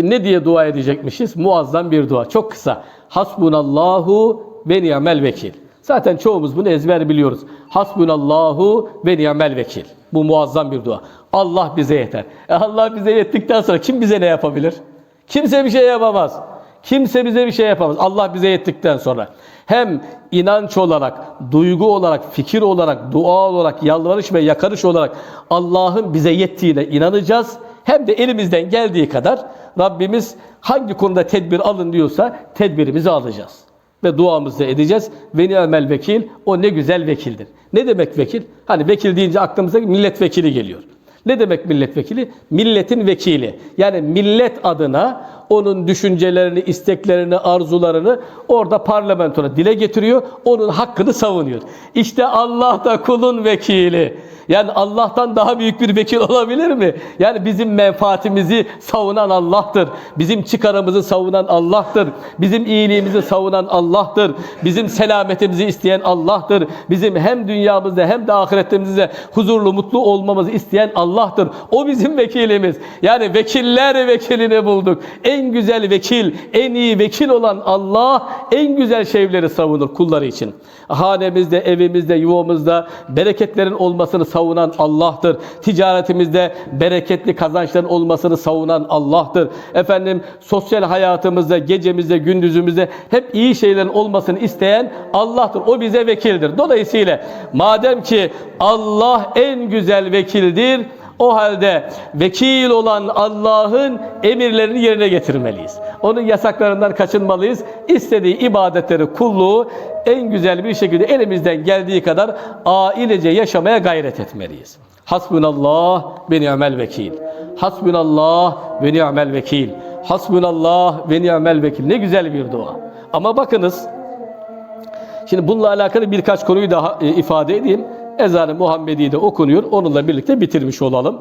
Şimdi ne diye dua edecekmişiz? Muazzam bir dua. Çok kısa. Hasbunallahu ve ni'mel vekil. Zaten çoğumuz bunu ezber biliyoruz. Hasbunallahu ve ni'mel vekil. Bu muazzam bir dua. Allah bize yeter. E Allah bize yettikten sonra kim bize ne yapabilir? Kimse bir şey yapamaz. Kimse bize bir şey yapamaz. Allah bize yettikten sonra. Hem inanç olarak, duygu olarak, fikir olarak, dua olarak, yalvarış ve yakarış olarak Allah'ın bize yettiğine inanacağız. Hem de elimizden geldiği kadar Rabbimiz hangi konuda tedbir alın diyorsa tedbirimizi alacağız. Ve duamızı edeceğiz. Ve ni'mel vekil, o ne güzel vekildir. Ne demek vekil? Hani vekil deyince aklımıza milletvekili geliyor. Ne demek milletvekili? Milletin vekili. Yani millet adına onun düşüncelerini, isteklerini, arzularını orada parlamentoda dile getiriyor. Onun hakkını savunuyor. İşte Allah da kulun vekili. Yani Allah'tan daha büyük bir vekil olabilir mi? Yani bizim menfaatimizi savunan Allah'tır. Bizim çıkarımızı savunan Allah'tır. Bizim iyiliğimizi savunan Allah'tır. Bizim selametimizi isteyen Allah'tır. Bizim hem dünyamızda hem de ahiretimizde huzurlu, mutlu olmamızı isteyen Allah'tır. O bizim vekilimiz. Yani vekiller vekilini bulduk. En güzel vekil, en iyi vekil olan Allah en güzel şeyleri savunur kulları için. Hanemizde, evimizde, yuvamızda bereketlerin olmasını savunan Allah'tır. Ticaretimizde bereketli kazançların olmasını savunan Allah'tır. Efendim sosyal hayatımızda, gecemizde, gündüzümüzde hep iyi şeylerin olmasını isteyen Allah'tır. O bize vekildir. Dolayısıyla madem ki Allah en güzel vekildir, o halde vekil olan Allah'ın emirlerini yerine getirmeliyiz. Onun yasaklarından kaçınmalıyız. İstediği ibadetleri, kulluğu en güzel bir şekilde elimizden geldiği kadar ailece yaşamaya gayret etmeliyiz. Hasbunallah ve ni'mel vekil. Hasbunallah ve ni'mel vekil. Hasbunallah ve ni'mel vekil. Ne güzel bir dua. Ama bakınız Şimdi bununla alakalı birkaç konuyu daha e, ifade edeyim. Ezan-ı Muhammedi de okunuyor. Onunla birlikte bitirmiş olalım.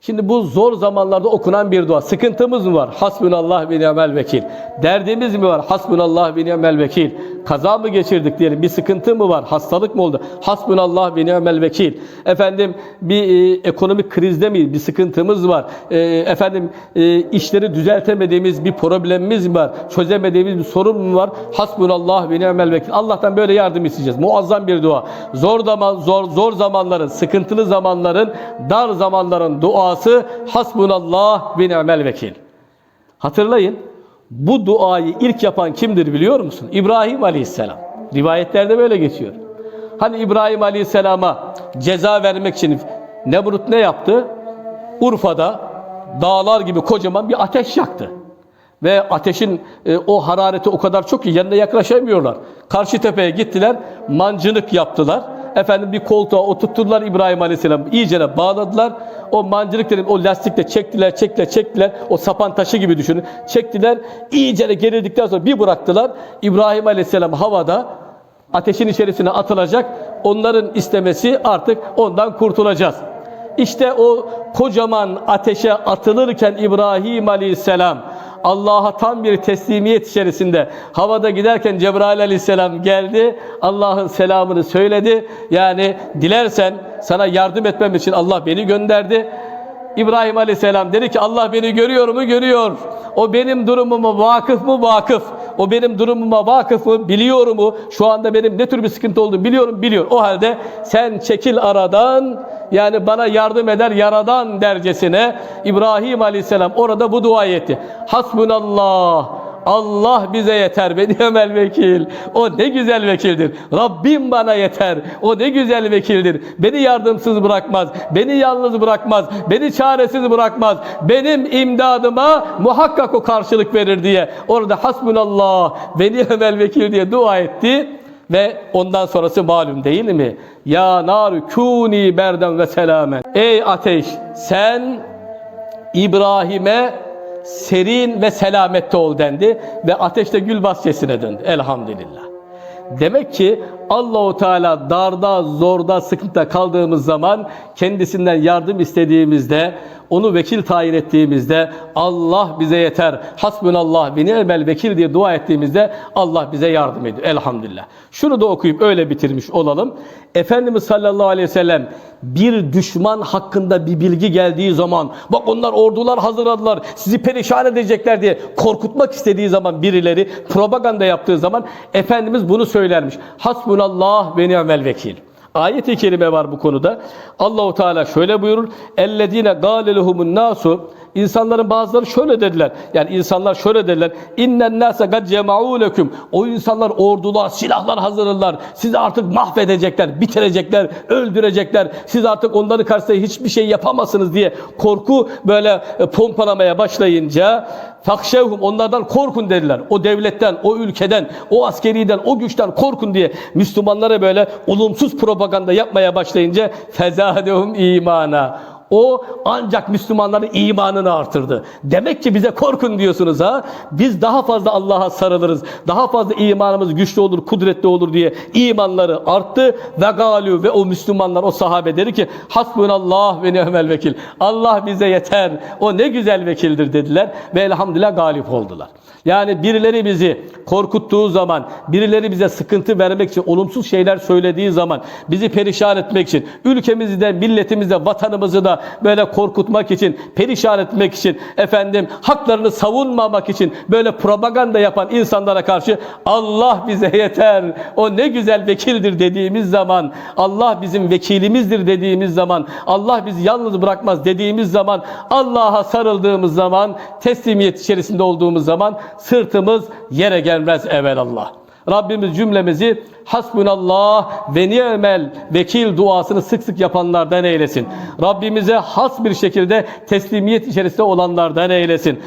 Şimdi bu zor zamanlarda okunan bir dua. Sıkıntımız mı var? Hasbunallah ve ni'mel vekil. Derdimiz mi var? Hasbunallah ve ni'mel vekil. Kaza mı geçirdik diyelim? Bir sıkıntı mı var? Hastalık mı oldu? Hasbunallah ve ni'mel vekil. Efendim bir e, ekonomik krizde mi bir sıkıntımız var? E, efendim e, işleri düzeltemediğimiz bir problemimiz mi var? Çözemediğimiz bir sorun mu var? Hasbunallah ve ni'mel vekil. Allah'tan böyle yardım isteyeceğiz. Muazzam bir dua. Zor zaman zor zor zamanların, sıkıntılı zamanların, dar zamanların duası hasbunallah ve ni'mel vekil. Hatırlayın. Bu duayı ilk yapan kimdir biliyor musun? İbrahim Aleyhisselam. Rivayetlerde böyle geçiyor. Hani İbrahim Aleyhisselam'a ceza vermek için Nemrut ne yaptı? Urfa'da dağlar gibi kocaman bir ateş yaktı. Ve ateşin e, o harareti o kadar çok ki yanına yaklaşamıyorlar. Karşı tepeye gittiler, mancınık yaptılar. Efendim bir koltuğa oturttular İbrahim Aleyhisselam. İyicene bağladılar. O mancınık dedim o lastikle çektiler, çektiler, çektiler. O sapan taşı gibi düşünün. Çektiler. İyicene gerildikten sonra bir bıraktılar. İbrahim Aleyhisselam havada ateşin içerisine atılacak. Onların istemesi artık ondan kurtulacağız. İşte o kocaman ateşe atılırken İbrahim Aleyhisselam Allah'a tam bir teslimiyet içerisinde havada giderken Cebrail aleyhisselam geldi. Allah'ın selamını söyledi. Yani dilersen sana yardım etmem için Allah beni gönderdi. İbrahim aleyhisselam dedi ki Allah beni görüyor mu? Görüyor. O benim durumuma vakıf mı? Vakıf. O benim durumuma vakıf mı? Biliyor mu? Şu anda benim ne tür bir sıkıntı olduğunu biliyorum, biliyor. O halde sen çekil aradan, yani bana yardım eder yaradan dercesine İbrahim Aleyhisselam orada bu duayı etti. Hasbunallah. Allah bize yeter ve ni'mel vekil. O ne güzel vekildir. Rabbim bana yeter. O ne güzel vekildir. Beni yardımsız bırakmaz. Beni yalnız bırakmaz. Beni çaresiz bırakmaz. Benim imdadıma muhakkak o karşılık verir diye. Orada hasbunallah ve ni'mel vekil diye dua etti. Ve ondan sonrası malum değil mi? Ya nar kuni berden ve selamen. Ey ateş sen İbrahim'e serin ve selamette ol dendi ve ateşte gül bahçesine döndü. Elhamdülillah. Demek ki Allahu Teala darda, zorda, sıkıntıda kaldığımız zaman kendisinden yardım istediğimizde, onu vekil tayin ettiğimizde Allah bize yeter. Hasbunallah ve ni'mel vekil diye dua ettiğimizde Allah bize yardım ediyor. Elhamdülillah. Şunu da okuyup öyle bitirmiş olalım. Efendimiz sallallahu aleyhi ve sellem bir düşman hakkında bir bilgi geldiği zaman bak onlar ordular hazırladılar sizi perişan edecekler diye korkutmak istediği zaman birileri propaganda yaptığı zaman Efendimiz bunu söylermiş. Hasbunallah ve ni'mel vekil. Ayet-i kerime var bu konuda. Allahu Teala şöyle buyurur. Ellezine gâleluhumun nasu İnsanların bazıları şöyle dediler. Yani insanlar şöyle dediler. İnnen nase gad cema'u leküm. O insanlar ordular, silahlar hazırlarlar. Sizi artık mahvedecekler, bitirecekler, öldürecekler. Siz artık onların karşısında hiçbir şey yapamazsınız diye korku böyle e, pompalamaya başlayınca fakşevhum onlardan korkun dediler. O devletten, o ülkeden, o askeriden, o güçten korkun diye Müslümanlara böyle olumsuz propaganda yapmaya başlayınca fezadehum imana. O ancak Müslümanların imanını artırdı. Demek ki bize korkun diyorsunuz ha. Biz daha fazla Allah'a sarılırız. Daha fazla imanımız güçlü olur, kudretli olur diye imanları arttı ve galü ve o Müslümanlar, o sahabe dedi ki hasbunallah ve ni'mel vekil. Allah bize yeter. O ne güzel vekildir dediler ve elhamdülillah galip oldular. Yani birileri bizi korkuttuğu zaman, birileri bize sıkıntı vermek için, olumsuz şeyler söylediği zaman, bizi perişan etmek için, ülkemizi de, milletimizi de, vatanımızı da böyle korkutmak için, perişan etmek için, efendim haklarını savunmamak için böyle propaganda yapan insanlara karşı Allah bize yeter, o ne güzel vekildir dediğimiz zaman, Allah bizim vekilimizdir dediğimiz zaman, Allah bizi yalnız bırakmaz dediğimiz zaman, Allah'a sarıldığımız zaman, teslimiyet içerisinde olduğumuz zaman sırtımız yere gelmez evelallah. Rabbimiz cümlemizi hasbunallah ve ni'mel vekil duasını sık sık yapanlardan eylesin. Rabbimize has bir şekilde teslimiyet içerisinde olanlardan eylesin.